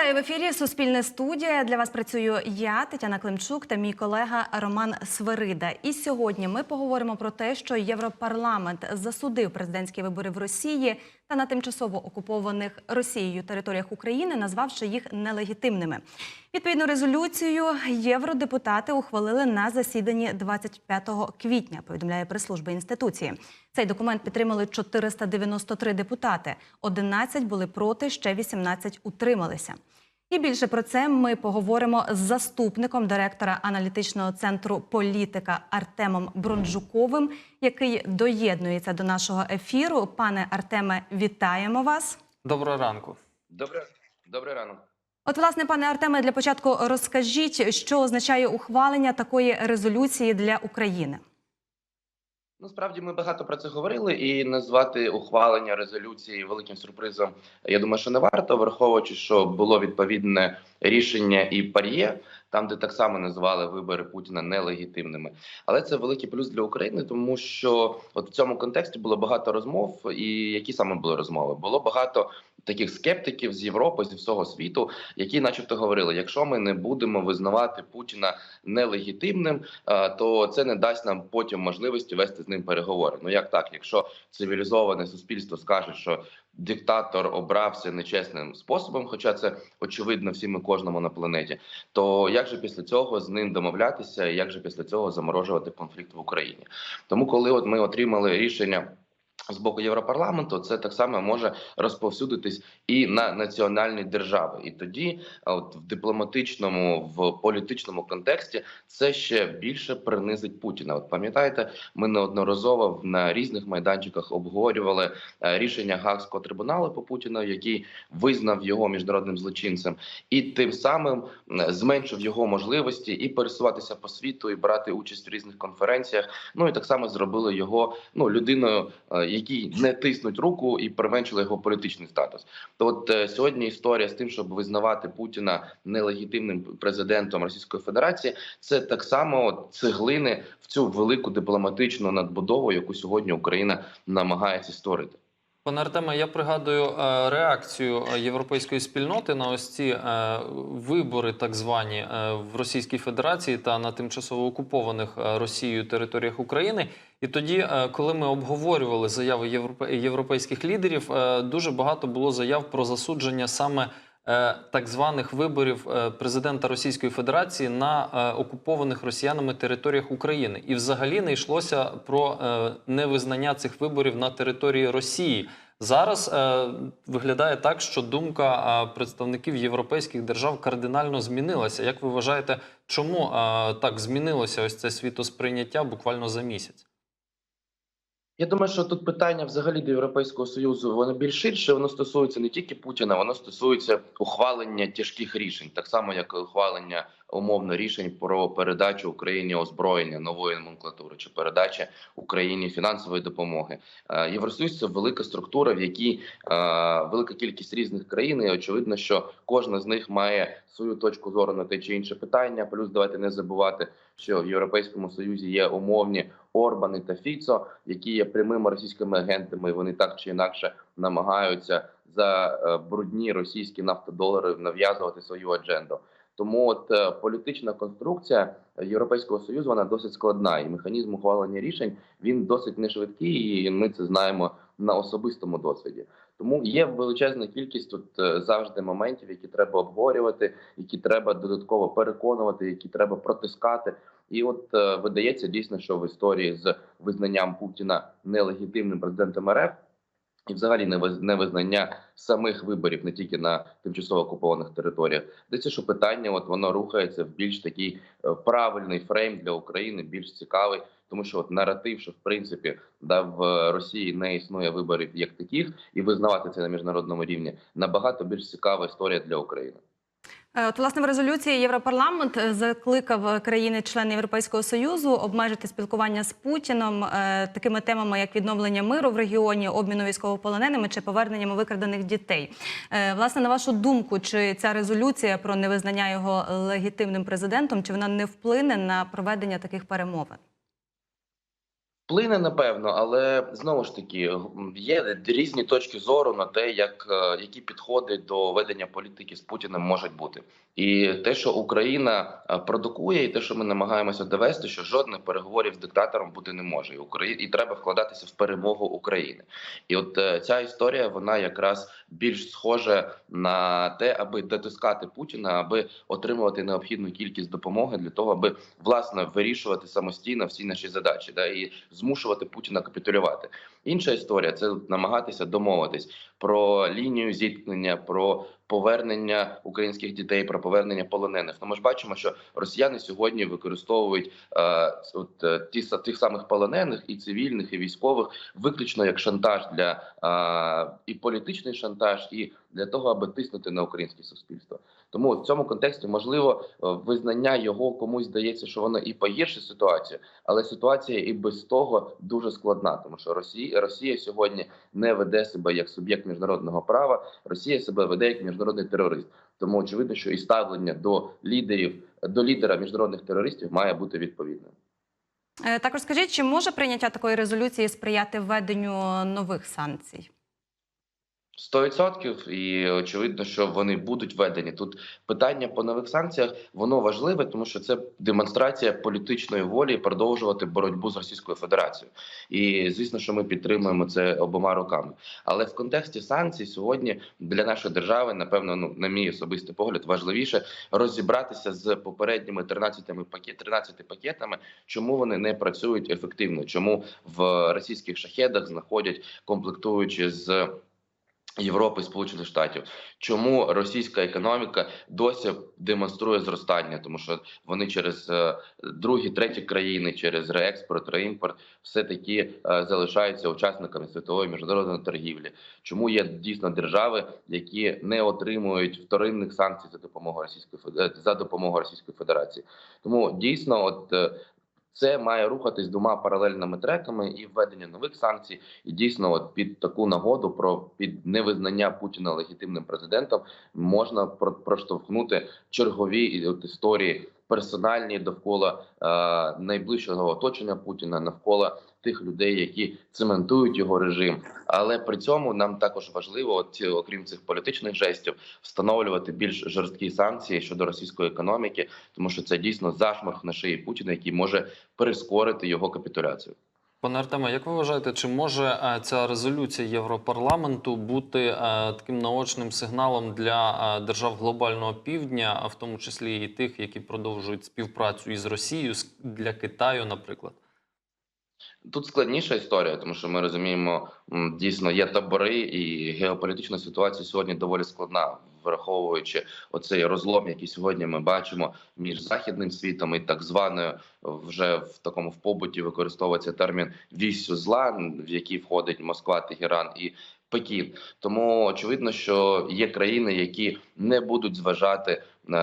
Вітаю в ефірі. Суспільне студія. Для вас працюю я, Тетяна Климчук, та мій колега Роман Свирида. І сьогодні ми поговоримо про те, що Європарламент засудив президентські вибори в Росії та на тимчасово окупованих Росією територіях України, назвавши їх нелегітимними. Відповідну резолюцію євродепутати ухвалили на засіданні 25 квітня. Повідомляє прес-служба інституції. Цей документ підтримали 493 депутати. 11 були проти, ще 18 утрималися. І більше про це ми поговоримо з заступником директора аналітичного центру політика Артемом Бронджуковим, який доєднується до нашого ефіру. Пане Артеме, вітаємо вас. Доброго ранку. Добре, добрий ранок. От, власне, пане Артеме, для початку розкажіть, що означає ухвалення такої резолюції для України. Насправді ми багато про це говорили, і назвати ухвалення резолюції великим сюрпризом. Я думаю, що не варто, враховуючи, що було відповідне рішення і пар'є, там, де так само назвали вибори Путіна нелегітимними. Але це великий плюс для України, тому що от в цьому контексті було багато розмов. І які саме були розмови? Було багато таких скептиків з Європи, зі всього світу, які, начебто, говорили: якщо ми не будемо визнавати Путіна нелегітимним, е, то це не дасть нам потім можливості вести з ним переговори. Ну як так, якщо цивілізоване суспільство скаже, що диктатор обрався нечесним способом, хоча це очевидно всім і кожному на планеті, то як же після цього з ним домовлятися, і як же після цього заморожувати конфлікт в Україні? Тому, коли от ми отримали рішення. З боку Європарламенту це так само може розповсюдитись і на національні держави, і тоді, от в дипломатичному, в політичному контексті, це ще більше принизить Путіна. От пам'ятаєте, ми неодноразово на різних майданчиках обговорювали е, рішення Гаагського трибуналу по Путіну, який визнав його міжнародним злочинцем, і тим самим е, зменшив його можливості і пересуватися по світу, і брати участь в різних конференціях. Ну і так само зробили його ну людиною, якій не тиснуть руку і применшили його політичний статус. То от е, сьогодні історія з тим, щоб визнавати Путіна нелегітимним президентом Російської Федерації, це так само цеглини в цю велику дипломатичну надбудову, яку сьогодні Україна намагається створити. Пане Артеме, я пригадую е, реакцію е, європейської спільноти на ось ці вибори, так звані в Російській Федерації та на тимчасово окупованих Росією територіях України. І тоді, е, коли ми обговорювали заяви європейських лідерів, е, дуже багато було заяв про засудження саме е, так званих виборів президента Російської Федерації на окупованих росіянами територіях України. І взагалі не йшлося про невизнання цих виборів на території Росії. Зараз виглядає так, що думка представників європейських держав кардинально змінилася. Як ви вважаєте, чому так змінилося ось це світосприйняття буквально за місяць? Я думаю, що тут питання взагалі до Європейського союзу воно більш ширше. Воно стосується не тільки Путіна, воно стосується ухвалення тяжких рішень, так само як ухвалення умовно рішень про передачу Україні озброєння нової номенклатури чи передача Україні фінансової допомоги. Е, Євросоюз це велика структура, в якій е, велика кількість різних країн. І очевидно, що кожна з них має свою точку зору на те чи інше питання. Плюс давайте не забувати, що в Європейському Союзі є умовні Орбани та Фіцо, які є прямими російськими агентами. Вони так чи інакше намагаються за е, брудні російські нафтодолари нав'язувати свою адженду. Тому от е, політична конструкція Європейського союзу вона досить складна, і механізм ухвалення рішень він досить не швидкий, і ми це знаємо на особистому досвіді. Тому є величезна кількість тут е, завжди моментів, які треба обговорювати, які треба додатково переконувати, які треба протискати. І от е, видається дійсно, що в історії з визнанням Путіна нелегітимним президентом РФ і взагалі невиз- невизнання самих виборів не тільки на тимчасово окупованих територіях, здається, що питання от воно рухається в більш такий е, правильний фрейм для України, більш цікавий, тому що от наратив, що в принципі да в Росії не існує виборів як таких, і визнавати це на міжнародному рівні набагато більш цікава історія для України. Е, От, власне, в резолюції Європарламент е, закликав країни-члени Європейського союзу обмежити спілкування з Путіном е, такими темами, як відновлення миру в регіоні, обміну військовополоненими чи поверненням викрадених дітей. Е, Власне, на вашу думку, чи ця резолюція про невизнання його легітимним президентом, чи вона не вплине на проведення таких перемовин? Вплине напевно, але знову ж таки є різні точки зору на те, як е, які підходи до ведення політики з Путіним можуть бути, і те, що Україна е, продукує, і те, що ми намагаємося довести, що жодних переговорів з диктатором бути не може, і Україна і треба вкладатися в перемогу України. І от е, ця історія вона якраз більш схожа на те, аби дотискати Путіна, аби отримувати необхідну кількість допомоги для того, аби власне вирішувати самостійно всі наші задачі, да і змушувати Путіна капітулювати. Інша історія це намагатися домовитись про лінію зіткнення, про повернення українських дітей, про повернення полонених. Ну ми ж бачимо, що росіяни сьогодні використовують е, от, е, ті тих самих полонених, і цивільних, і військових виключно як шантаж для е, і політичний шантаж, і для того, аби тиснути на українське суспільство. Тому в цьому контексті можливо е, визнання його комусь здається, що воно і погіршить ситуацію, але ситуація і без того дуже складна, тому що Росія Росія сьогодні не веде себе як суб'єкт міжнародного права. Росія себе веде як міжнародний терорист. Тому очевидно, що і ставлення до лідерів до лідера міжнародних терористів має бути відповідним. Е, Також скажіть, чи може прийняття такої резолюції сприяти введенню нових санкцій? 100% і очевидно, що вони будуть введені. Тут питання по нових санкціях воно важливе, тому що це демонстрація політичної волі продовжувати боротьбу з Російською Федерацією. І звісно, що ми підтримуємо це обома руками. Але в контексті санкцій сьогодні для нашої держави, напевно, ну на мій особистий погляд, важливіше розібратися з попередніми 13 пакет 13 пакетами, чому вони не працюють ефективно, чому в російських шахедах знаходять комплектуючі з. Європи, Сполучених Штатів, чому російська економіка досі демонструє зростання, тому що вони через е, другі, треті країни, через реекспорт, реімпорт, все таки е, залишаються учасниками світової міжнародної торгівлі. Чому є дійсно держави, які не отримують вторинних санкцій за допомогою Російської е, за допомогою Російської Федерації? Тому дійсно, от це має рухатись двома паралельними треками і введення нових санкцій. І дійсно, от під таку нагоду про під невизнання Путіна легітимним президентом можна про- проштовхнути чергові от історії персональні довкола е, найближчого оточення Путіна, навколо тих людей, які цементують його режим. Але при цьому нам також важливо, от, ці- окрім цих політичних жестів, встановлювати більш жорсткі санкції щодо російської економіки, тому що це дійсно зашморг на шиї Путіна, який може перескорити його капітуляцію. Пане Артеме, як ви вважаєте, чи може е, ця резолюція Європарламенту бути е, таким наочним сигналом для е, держав глобального півдня, а в тому числі і тих, які продовжують співпрацю із Росією для Китаю, наприклад? Тут складніша історія, тому що ми розуміємо, дійсно є табори, і геополітична ситуація сьогодні доволі складна, враховуючи оцей розлом, який сьогодні ми бачимо між західним світом і так званою вже в такому в побуті використовується термін віссю зла, в який входить Москва, Тегеран і Пекін. Тому очевидно, що є країни, які не будуть зважати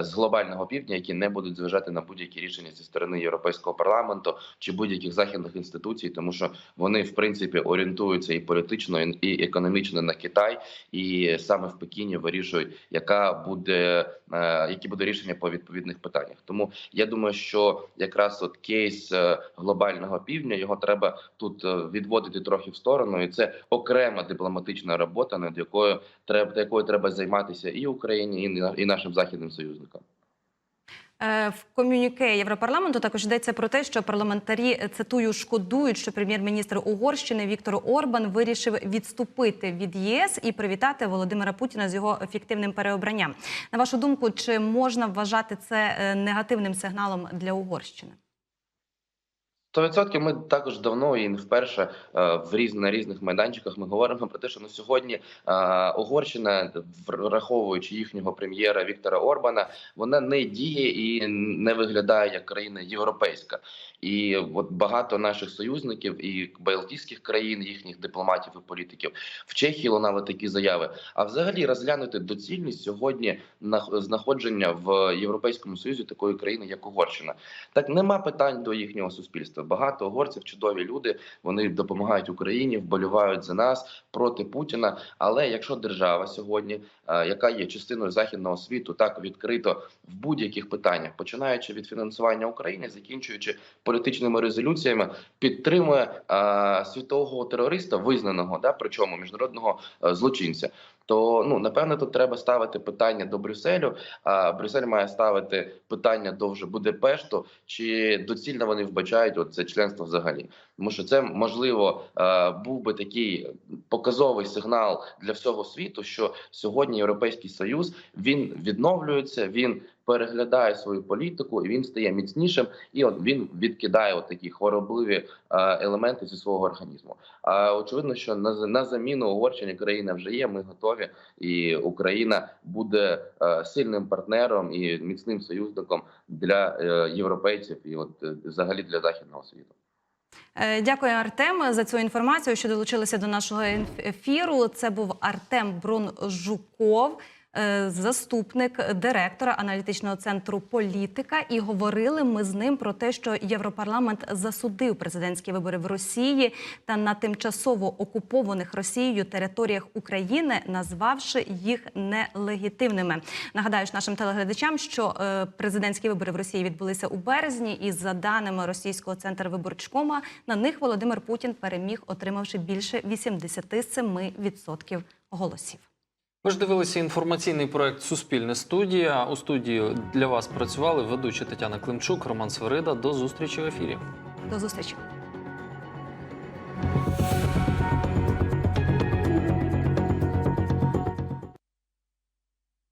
з глобального півдня, які не будуть зважати на будь-які рішення зі сторони європейського парламенту чи будь-яких західних інституцій, тому що вони в принципі орієнтуються і політично, і економічно на Китай, і саме в Пекіні вирішують, яка буде е, які буде рішення по відповідних питаннях. Тому я думаю, що якраз от кейс е, глобального півдня його треба тут е, відводити трохи в сторону, і це окрема дипломатична робота, над якою треба якою треба займатися і Україні, і, нашим західним союзникам. Е, В комюніке Європарламенту також йдеться про те, що парламентарі е, цитую шкодують, що прем'єр-міністр Угорщини Віктор Орбан вирішив відступити від єС і привітати Володимира Путіна з його ефективним переобранням. На вашу думку, чи можна вважати це е, негативним сигналом для Угорщини? 100% ми також давно і не вперше е, в різ на різних майданчиках ми говоримо про те, що на сьогодні е, Угорщина, враховуючи їхнього прем'єра Віктора Орбана, вона не діє і не виглядає як країна європейська. І от багато наших союзників і балтійських країн, їхніх дипломатів і політиків в Чехії лунали такі заяви. А взагалі розглянути доцільність сьогодні на знаходження в Європейському Союзі такої країни, як Угорщина. Так нема питань до їхнього суспільства. Багато. Угорців чудові люди. Вони допомагають Україні, вболівають за нас проти Путіна. Але якщо держава сьогодні, е, яка є частиною західного світу, так відкрито в будь-яких питаннях, починаючи від фінансування України, закінчуючи політичними резолюціями, підтримує е, світового терориста, визнаного да, причому міжнародного е, злочинця. То ну напевно тут треба ставити питання до Брюсселю. А Брюссель має ставити питання до вже Будапешту, чи доцільно вони вбачають от це членство взагалі. Тому що це можливо був би такий показовий сигнал для всього світу, що сьогодні Європейський Союз він відновлюється, він переглядає свою політику і він стає міцнішим, і от він відкидає от такі хворобливі е, елементи зі свого організму. А очевидно, що на, на заміну Угорщині країна вже є. Ми готові, і Україна буде е, сильним партнером і міцним союзником для е, європейців і от взагалі для західного світу. Дякую, Артем, за цю інформацію, що долучилися до нашого ефіру. Це був Артем Брунжуков, заступник директора аналітичного центру політика. І говорили ми з ним про те, що Європарламент засудив президентські вибори в Росії та на тимчасово окупованих Росією територіях України, назвавши їх нелегітимними. Нагадаю ж нашим телеглядачам, що е, президентські вибори в Росії відбулися у березні, і за даними російського центру виборчкома, на них Володимир Путін переміг, отримавши більше 87% голосів. Ви ж дивилися інформаційний проект Суспільне студія. У студії для вас працювали ведучі Тетяна Климчук, Роман Сверида. До зустрічі в ефірі. До зустрічі.